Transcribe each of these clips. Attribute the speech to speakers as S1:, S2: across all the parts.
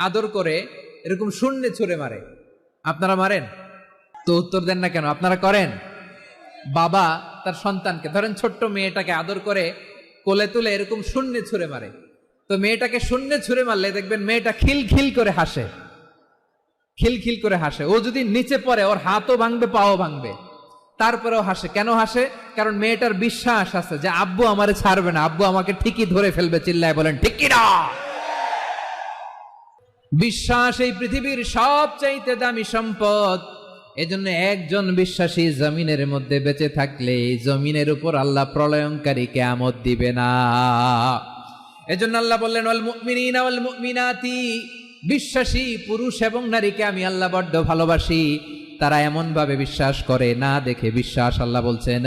S1: আদর করে এরকম শূন্যে ছুঁড়ে মারে। আপনারা মারেন? তো উত্তর দেন না কেন? আপনারা করেন? বাবা তার সন্তানকে, ধরেন ছোট্ট মেয়েটাকে আদর করে কোলে তুলে এরকম শূন্যে ছুঁড়ে মারে। তো মেয়েটাকে শূন্যে ছুঁড়ে মারলে দেখবেন মেয়েটা খিল খিল করে হাসে। খিলখিল করে হাসে। ও যদি নিচে পড়ে, ওর হাতও ভাঙবে, পাও ভাঙবে। তারপরেও হাসে। কেন হাসে? কারণ মেয়েটার বিশ্বাস আছে যে আব্বু আমারে ছাড়বে না। আব্বু আমাকে ঠিকই ধরে ফেলবে, চিল্লায় বলেন, ঠিকই না! বিশ্বাস এই পৃথিবীর সবচাইতে দামি সম্পদ। এজন্য একজন বিশ্বাসী জমিনের মধ্যে বেঁচে থাকলে জমিনের উপর আল্লাহ প্রলয়ঙ্কারী কেয়ামত দিবে না। এজন্য আল্লাহ বললেন অল মুমিনিনা অল মুমিনাতি। বিশ্বাসী, পুরুষ এবং নারীকে আমি আল্লাহ বড্ড ভালোবাসি। তারা এমন ভাবে বিশ্বাস করে, না দেখে বিশ্বাস। আল্লাহ বলছেন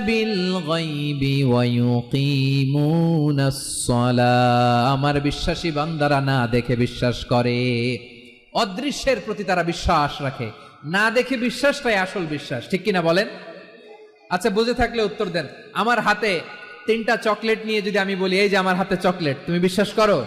S1: বিল আমার বিশ্বাসী বান্দারা না দেখে বিশ্বাস করে। অদৃশ্যের প্রতি তারা বিশ্বাস রাখে। না দেখে বিশ্বাসটাই আসল বিশ্বাস। ঠিক কিনা বলেন? আচ্ছা বুঝে থাকলে উত্তর দেন। আমার হাতে তিনটা চকলেট নিয়ে যদি আমি বলি, এই যে আমার হাতে চকলেট, তুমি বিশ্বাস করো?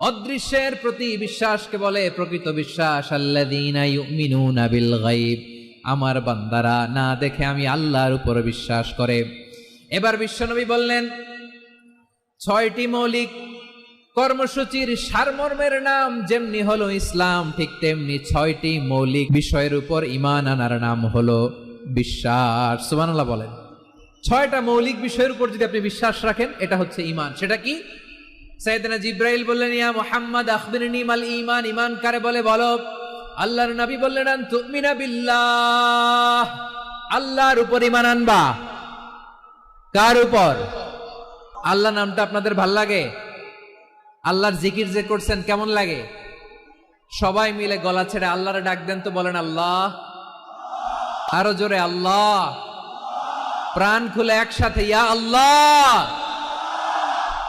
S1: অদৃশ্যের প্রতি বিশ্বাসকে বলে প্রকৃত বিশ্বাস গায়ব। আমার বান্দারা না দেখে আমি আল্লাহর উপর বিশ্বাস করে। এবার বিশ্বনবী বললেন, ছয়টি মৌলিক কর্মসূচির সারমর্মের নাম যেমনি হলো ইসলাম, ঠিক তেমনি ছয়টি মৌলিক বিষয়ের উপর ইমান আনার নাম হলো বিশ্বাস। সুবহানাল্লাহ বলেন। ছয়টা মৌলিক বিষয়ের উপর যদি আপনি বিশ্বাস রাখেন, এটা হচ্ছে ইমান সেটা কি? সাইয়েদনা জিব্রাইল বললেন, ইয়া মুহাম্মদ, আখবিরনি মাল ঈমান। ঈমান কারে বলে? বলো। আল্লাহর নবী বললেন, আন তুমিনা বিল্লাহ। আল্লাহর উপর ঈমান আনবা। কার উপর? আল্লাহ নামটা আপনাদের ভালো লাগে? আল্লাহর জিকির যে করছেন কেমন লাগে? সবাই মিলে গলা ছেড়ে আল্লাহরে ডাক দেন তো বলেন, আল্লাহ। আরও জোরে, আল্লাহ। প্রাণ খুলে একসাথে, ইয়া আল্লাহ।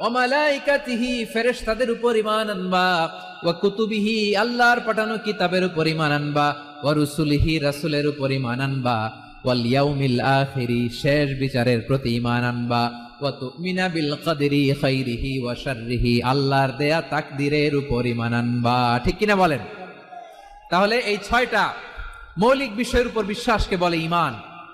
S1: ও মালাইকাতিহি ফেরেশতাদের উপর ইমান আনবা। ওয়া কুতুবিহি, আল্লাহর পাঠানো কিতাবের উপর ইমান আনবা। ওয়া রুসুলিহি, রাসূলের উপর ইমান আনবা। ওয়াল ইয়াউমিল আখিরি, শেষ বিচারের প্রতি ইমান আনবা। ওয়া তুমিনা বিল কদরি খাইরিহি ওয়া শাররিহি, আল্লাহর দেয়া তাকদিরের উপর ইমান আনবা। ঠিক কিনা বলেন? তাহলে এই ছয়টা মৌলিক বিষয়ের উপর বিশ্বাসকে বলে ইমান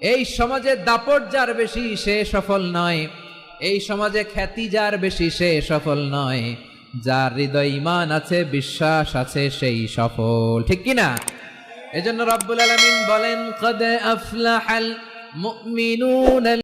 S1: এই সমাজে দাপট যার বেশি সে সফল নয়। এই সমাজে খ্যাতি যার বেশি সে সফল নয়। যার হৃদয় ইমান আছে, বিশ্বাস আছে, সেই সফল। ঠিক কিনা এজন্য রব্বুল আলমিন বলেন, কদে আফলাহাল মুমিনুন